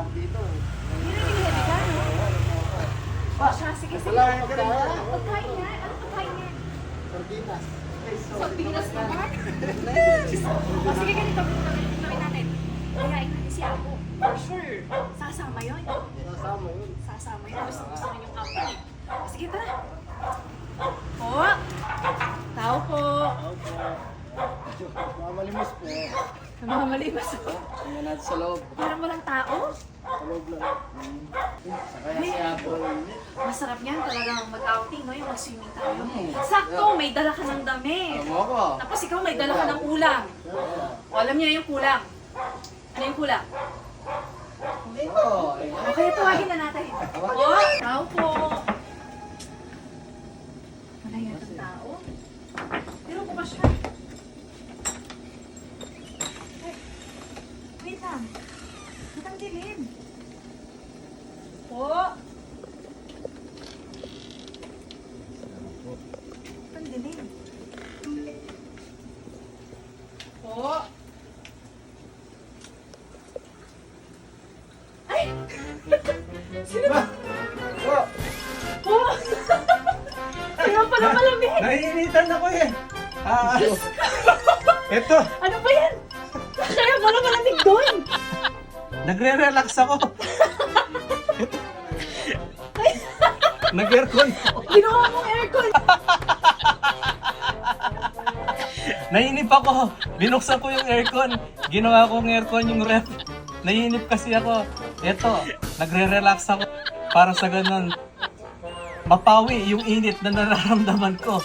ako dito. Hindi na pinahali ka, no? O siya, sige, sige. Wala akong pagkain. Pagkain nga, ano pagkain nga? Sardinas. Sardinas naman. o sige, ganito, gawin natin. Kayain natin si Apo. For sure. Sasama yun. Kasama yun. Sasama yun. Gusto gusto rin yung eh. O, Sige, tara. Po. Tao po. Mamalimos po. Namamalimas po. Tingnan natin sa loob. Parang walang tao. Loob lang. Sakaya si Apo. Masarap yan talagang mag-outing, no? Yung mag-swimming tayo. Mm. Sakto, may dala ka ng damit. Alam mo ako. Tapos ikaw may dala ka ng ulam. O, alam niya yung kulang. Ano yung kulang? Ito. O, kaya tawagin na natin. O, tao po. Wala yan ang tao. Pero bukas siya. Ay, Wait lang. Ba't ang dilim? Po. Ay! Sino ba? Oh, Po! Kaya pala malamig! Naiinitan ako eh. Ah, ito, Ano ba yan? Kaya pala malamig doon! nagre-relax ako. Nag-aircon. Ginawa mong aircon! Nainip ako. Binuksan ko yung aircon. Ginawa kong aircon yung ref. Nainip kasi ako. Ito, nagre-relax ako. Para sa ganun, mapawi yung init na nararamdaman ko.